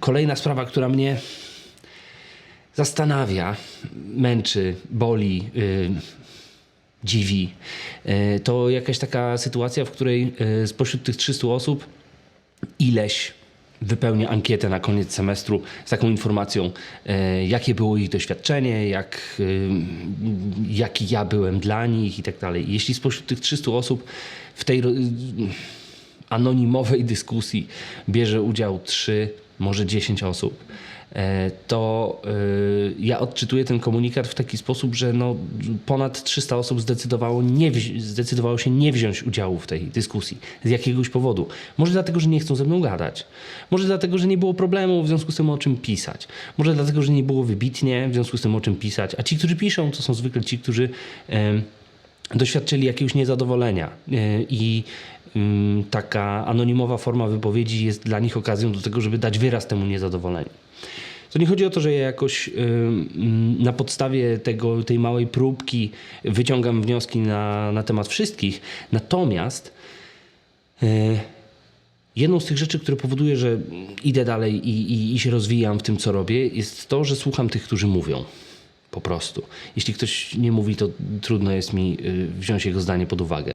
kolejna sprawa, która mnie zastanawia, męczy, boli, y, dziwi, y, to jakaś taka sytuacja, w której y, spośród tych 300 osób ileś wypełnia ankietę na koniec semestru z taką informacją, e, jakie było ich doświadczenie, jak, e, jaki ja byłem dla nich i tak dalej. Jeśli spośród tych 300 osób w tej anonimowej dyskusji bierze udział 3, może 10 osób, e, to e, ja odczytuję ten komunikat w taki sposób, że no, ponad 300 osób zdecydowało, nie zdecydowało się nie wziąć udziału w tej dyskusji z jakiegoś powodu. Może dlatego, że nie chcą ze mną gadać. Może dlatego, że nie było problemu w związku z tym o czym pisać. Może dlatego, że nie było wybitnie w związku z tym o czym pisać. A ci, którzy piszą, to są zwykle ci, którzy em, doświadczyli jakiegoś niezadowolenia E, i ym, taka anonimowa forma wypowiedzi jest dla nich okazją do tego, żeby dać wyraz temu niezadowoleniu. To nie chodzi o to, że ja jakoś ym, na podstawie tego, tej małej próbki wyciągam wnioski na, na temat wszystkich, natomiast e, Jedną z tych rzeczy, które powoduje, że idę dalej i, i, i się rozwijam w tym, co robię, jest to, że słucham tych, którzy mówią. Po prostu. Jeśli ktoś nie mówi, to trudno jest mi y, wziąć jego zdanie pod uwagę.